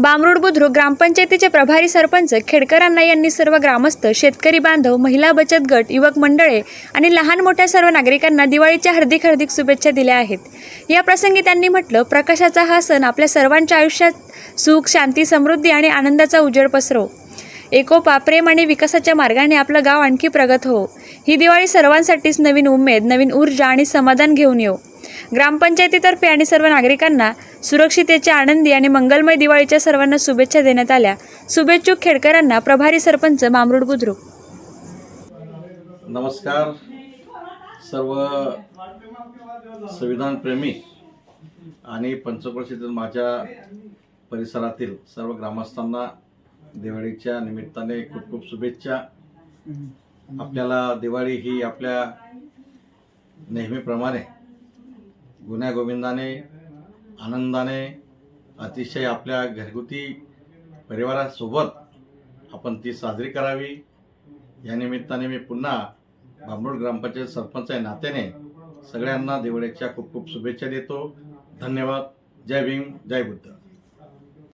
बामरुड बुद्रुक ग्रामपंचायतीचे प्रभारी सरपंच खेडकरांना यांनी सर्व ग्रामस्थ शेतकरी बांधव महिला बचत गट युवक मंडळे आणि लहान मोठ्या सर्व नागरिकांना दिवाळीच्या हार्दिक हार्दिक शुभेच्छा दिल्या आहेत. या प्रसंगी त्यांनी म्हटलं प्रकाशाचा हा सण आपल्या सर्वांच्या आयुष्यात सुख शांती समृद्धी आणि आनंदाचा उजेड पसरो. एकोपा प्रेम आणि विकासाच्या मार्गाने आपलं गाव आणखी प्रगत हो. ही दिवाळी सर्वांसाठीच नवीन उमेद नवीन ऊर्जा आणि समाधान घेऊन येऊ. ग्रामपंचायतीतर्फे आणि सर्व नागरिकांना सुरक्षितेच्या आनंदी आणि मंगलमय दिवाळीच्या सर्वांना शुभेच्छा देण्यात आल्या. शुभेच्छुक खेडकरांना प्रभारी सरपंच मामरुड बुद्रुक. नमस्कार. सर्व संविधानप्रेमी आणि पंचक्रोशीतील माझ्या परिसरातील सर्व ग्रामस्थांना दिवाळीच्या निमित्ताने खूप खूप शुभेच्छा. आपल्याला दिवाळी ही आपल्या नेहमीप्रमाणे गुण्यागोविंदाने आनंदाने अतिशय आपल्या घरगुती परिवारासोबत आपण ती साजरी करावी. या निमित्ताने मी पुन्हा बांबोड ग्रामपंचायत सरपंच या नात्याने सगळ्यांना दिवाळीच्या खूप खूप शुभेच्छा देतो. धन्यवाद. जय भीम जय बुद्ध.